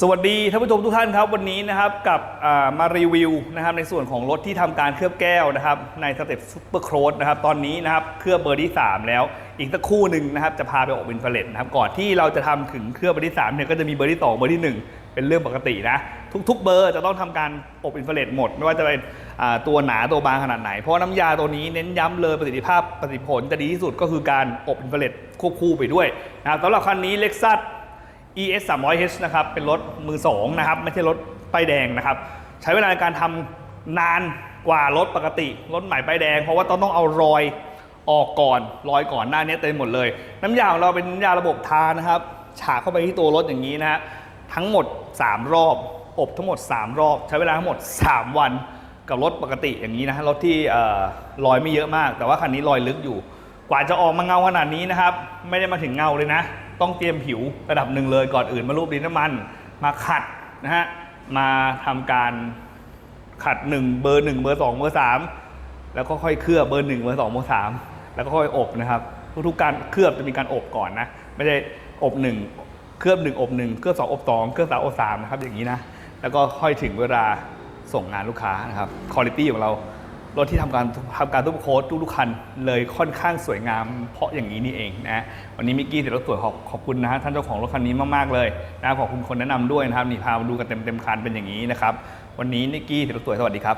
สวัสดีท่านผู้ชมทุกท่านครับวันนี้นะครับกับมารีวิวนะครับในส่วนของรถที่ทำการเคลือบแก้วนะครับในสเต็ปซุปเปอร์โครสนะครับตอนนี้นะครับเคลือบเบอร์ที่ 3 แล้ว อีกสักคู่หนึ่งนะครับจะพาไปอบอินฟราเรดนะครับก่อนที่เราจะทำถึงเคลือบเบอร์ที่3เนี่ยก็จะมีเบอร์ที่ 2 เบอร์ที่ 1 เป็นเรื่องปกตินะทุกๆเบอร์จะต้องทำการอบอินฟราเรดหมด ไม่ว่าจะเป็นตัวหนาตัวบางขนาดไหน เพราะน้ำยาตัวนี้เน้นย้ำเลยประสิทธิภาพประสิทธิผลจะดีที่สุดก็คือการอบอินฟราเรดควบคู่ไปด้วยนะครับสำหรับคันนี้ Lexus ES 300H นะครับเป็นรถมือสองนะครับไม่ใช่รถป้ายแดงนะครับ ใช้เวลาในการทำนานกว่ารถปกติ รถใหม่ป้ายแดง เพราะว่าต้องต้องเอารอยออกก่อนรอยก่อนหน้านี้เต็มหมดเลย น้ำยาของเราเป็นน้ำยาระบบทานะครับ ฉาเข้าไปที่ตัวรถอย่างนี้นะฮะทั้งหมด 3 รอบ อบทั้งหมด 3 รอบ ใช้เวลาทั้งหมด 3 วันกับรถปกติอย่างนี้นะฮะรถที่ออรอยไม่เยอะมาก แต่ว่าคันนี้รอยลึกอยู่ กว่าจะออกมาเงาขนาดนี้นะครับ ไม่ได้มาถึงเงาเลยนะ ต้องเตรียมผิวระดับหนึ่งเลยก่อนอื่นมารูปดินน้ำมัน มาขัดนะฮะมาทำการขัด 1 เบอร์ 1 เบอร์ 2 เบอร์ 3 แล้วก็ค่อยเคลือบเบอร์ 1 เบอร์ 2 เบอร์ 3 แล้วก็ค่อยอบนะครับ ทุกๆการเคลือบจะมีการอบก่อนนะ ไม่ได้อบ 1 เคลือบ 1 อบ 1 เคลือบ 2 อบ 2 เคลือบ 3 อบ 3 นะครับอย่างนี้นะ แล้วก็ค่อยถึงเวลาส่งงานลูกค้านะครับคุณภาพของเรา รถที่ทำการทำการทุกโค้ดทุกๆคันเลยค่อนข้างสวยงามเพราะอย่างนี้นี่เองนะวันนี้มิกกี้ติดรถสวยขอบขอบคุณนะฮะท่านเจ้าของรถคันนี้มากๆเลยนะขอบคุณคนแนะนำด้วยนะครับนี่พามาดูกันเต็มเต็มๆคันเป็นอย่างนี้นะครับวันนี้นิกกี้ติดรถสวยสวัสดีครับ